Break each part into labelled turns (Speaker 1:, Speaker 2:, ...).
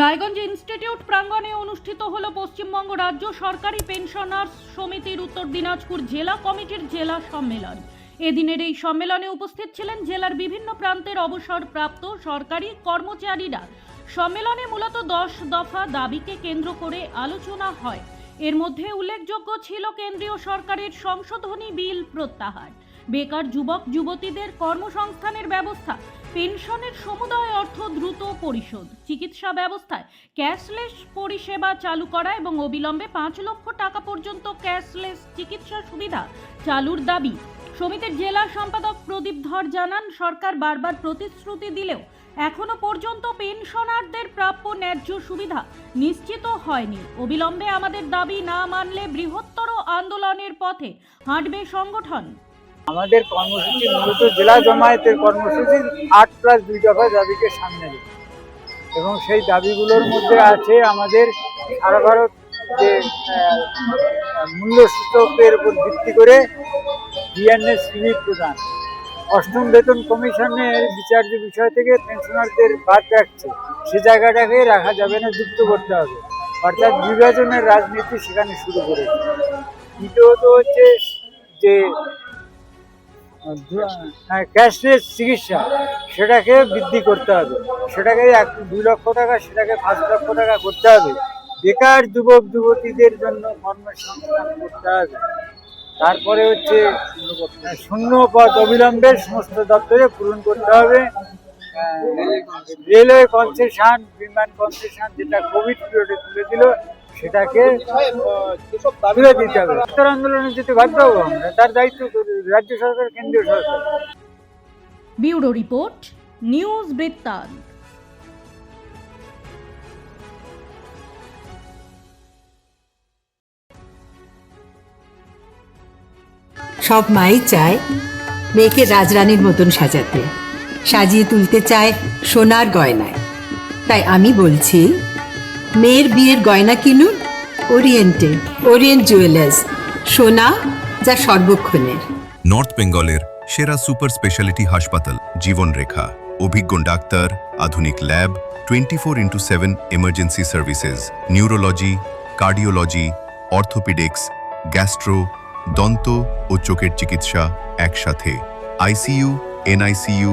Speaker 1: Raiganj institute প্রাঙ্গণে অনুষ্ঠিত হলো পশ্চিমবঙ্গ রাজ্য সরকারি পেনশনার্স সমিতির উত্তর দিনাজপুর জেলা কমিটির জেলা সম্মেলন। এদিনের এই সম্মেলনে উপস্থিত ছিলেন জেলার বিভিন্ন প্রান্তের অবসরপ্রাপ্ত সরকারি কর্মচারীরা। সম্মেলনে মূলত দশ দফা দাবিকে কেন্দ্র করে আলোচনা হয়। এর মধ্যে উল্লেখযোগ্য ছিল কেন্দ্রীয় সরকারের সংশোধনী বিল প্রত্যাহার। বেকার যুবক, যুবতীদের কর্মসংস্থানের ব্যবস্থা, পেনশনের সমুদয় অর্থ দ্রুত পরিশোধ, চিকিৎসা ব্যবস্থায় ক্যাশলেস পরিষেবা চালু করা এবং অবিলম্বে পাঁচ লক্ষ টাকা পর্যন্ত ক্যাশলেস চিকিৎসা সুবিধা চালুর দাবি। সমিতির জেলা সম্পাদক প্রদীপ ধর জানান, সরকার বারবার প্রতিশ্রুতি দিলেও এখনও পর্যন্ত পেনশনারদের প্রাপ্য ন্যায্য সুবিধা নিশ্চিত হয়নি। অবিলম্বে আমাদের দাবি না মানলে বৃহত্তর আন্দোলনের পথে হাঁটবে সংগঠন।
Speaker 2: আমাদের কর্মসূচি মূলত জেলা জমায়েতের কর্মসূচি আট প্লাস দুই দফা দাবিকে সামনে রেখে। এবং সেই দাবিগুলোর মধ্যে আছে আমাদের সারা ভারত যে মূল্যসূচকের উপর ভিত্তি করে ডিএনএস সিভি প্রদান। অষ্টম বেতন কমিশনের বিচার্য বিষয় থেকে পেনশনারদের বাদ রাখছে। সে জায়গাটাকে রাখা যাবে না, যুক্ত করতে হবে। অর্থাৎ বিভাজনের রাজনীতি সেখানে শুরু করেছে। দ্বিতীয়ত হচ্ছে যে ক্যাশলেস চিকিৎসা, সেটাকে বৃদ্ধি করতে হবে। সেটাকে এক, দুই লক্ষ টাকা, সেটাকে পাঁচ লক্ষ টাকা করতে হবে। বেকার যুবক, যুবতীদের জন্য কর্মসংস্থান করতে হবে। তারপরে হচ্ছে, শূন্য পদ অবিলম্বে সমস্ত দপ্তরে পূরণ করতে হবে। রেলওয়ে কনসেশন, বিমান কনসেশন, যেটা কোভিড পিরিয়ডে তুলে দিল সেটাকে তুলে দিতে হবে। উত্তর আন্দোলনে যেতে বাধ্য হব আমরা তার দায়িত্ব রাজ্য সরকার কেন্দ্রীয় সরকার।
Speaker 1: ব্যুরো রিপোর্ট নিউজ বৃত্তান্ত।
Speaker 3: সব মাই চায় মেয়েকে রাজরানীর মতন সাজাতে। সাজিয়ে তুলতে চায় সোনার গয়নায়। তাই আমি বলছি মেয়ের বিয়ের গয়না কিনুন ওরিয়েন্টে ওরিয়েন্ট জুয়েলার্স সোনা যা সর্বক্ষণের।
Speaker 4: নর্থ বেঙ্গলের সেরা সুপার স্পেশালিটি হাসপাতাল জীবনরেখা অভিজ্ঞ ডাক্তার, আধুনিক lab twenty four into seven emergency services neurology cardiology orthopaedics gastro দন্ত ও চোখের চিকিৎসা একসাথে। আইসিইউ এনআইসিইউ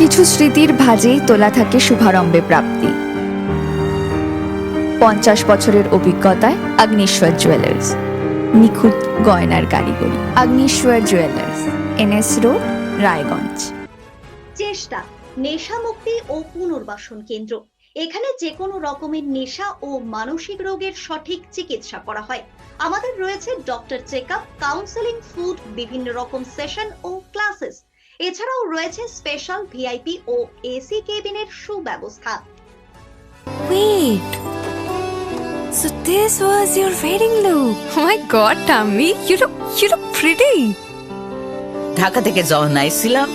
Speaker 5: কিছু স্মৃতির ভাজেই তোলা থাকে শুভারম্ভে প্রাপ্তি। পঞ্চাশ বছরের অভিজ্ঞতায় আগ্নেশ্বর জুয়েলার্স, নিখুঁত গয়নার কারিগরি, Agneshwar jewellers, NS road, Raiganj.
Speaker 6: চেষ্টা নেশা মুক্তি ও পুনর্বাসন কেন্দ্র। এখানে যে কোনো রকমের নেশা ও মানসিক রোগের সঠিক চিকিৎসা করা হয়। আমাদের রয়েছে doctor check up counselling, food, বিভিন্ন রকম সেশন ও ক্লাসেস। এছাড়াও রয়েছে স্পেশাল ভিআইপি ও এসি কেবিনের সুব্যবস্থা।
Speaker 7: Wait. This was your wedding look. Oh god, Tammy, you look
Speaker 8: Dhaka থেকে যখন আইছিলাম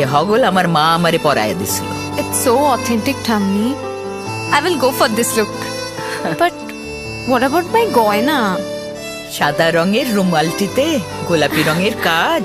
Speaker 8: এ হগল আমার মা আমারে পরায় দিছিল।
Speaker 7: It's authentic tummy I will go for this look but what my গয়না?
Speaker 8: সাদা রঙের রুমালটিতে গোলাপি রঙের কাজ।